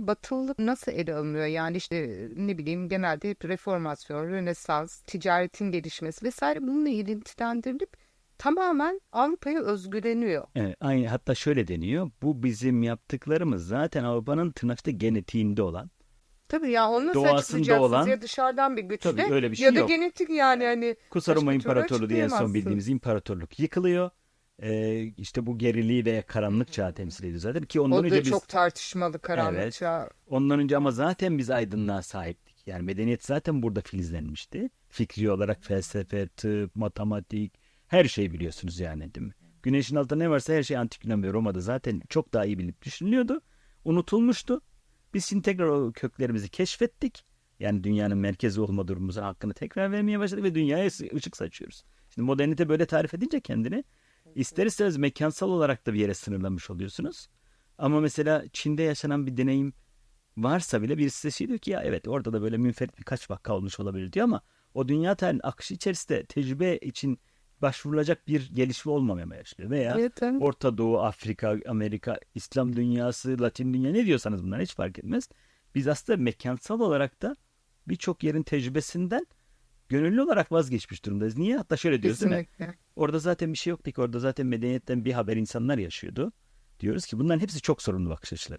Batılılık nasıl ele alınıyor? Yani işte ne bileyim genelde hep reformasyon, rönesans, ticaretin gelişmesi vesaire bununla ilintililendirilip tamamen Avrupa'ya özgüleniyor. Evet, aynı hatta şöyle deniyor. Bu bizim yaptıklarımız zaten Avrupa'nın tırnakta genetiğinde olan. Tabii ya onu Doğasında olan- ya dışarıdan bir güçle Tabii öyle bir şey ya da yok. genetik yani hani Kusa Roma Başka türlü İmparatorluğu diye en son bildiğimiz imparatorluk yıkılıyor. Ee, işte bu geriliği ve karanlık çağı temsil ediyor zaten ki ondan o önce da biz çok tartışmalı karanlık Evet. çağ. ondan önce ama zaten biz aydınlığa sahiptik. Yani medeniyet zaten burada filizlenmişti. Fikri olarak felsefe, tıp, matematik her şey biliyorsunuz yani değil mi? Güneşin altında ne varsa her şey antik Yunan ve Roma'da zaten çok daha iyi bilip düşünülüyordu. Unutulmuştu. Biz şimdi tekrar o köklerimizi keşfettik. Yani dünyanın merkezi olma durumumuzun hakkını tekrar vermeye başladık ve dünyaya ışık saçıyoruz. Şimdi modernite böyle tarif edince kendini ister istemez mekansal olarak da bir yere sınırlamış oluyorsunuz. Ama mesela Çin'de yaşanan bir deneyim varsa bile birisi size şey diyor ki ya evet orada da böyle münferit birkaç vaka olmuş olabilir diyor ama o dünya tarihinin akışı içerisinde tecrübe için başvurulacak bir gelişme olmamaya başlıyor. Veya Evet, evet. Orta Doğu, Afrika, Amerika, İslam dünyası, Latin dünya ne diyorsanız bunlar hiç fark etmez. Biz aslında mekansal olarak da birçok yerin tecrübesinden gönüllü olarak vazgeçmiş durumdayız. Niye? Hatta şöyle diyoruz değil mi? Kesinlikle. Orada zaten bir şey yoktu ki. Orada zaten medeniyetten bir haber insanlar yaşıyordu. Diyoruz ki bunların hepsi çok sorunlu bakış açıları.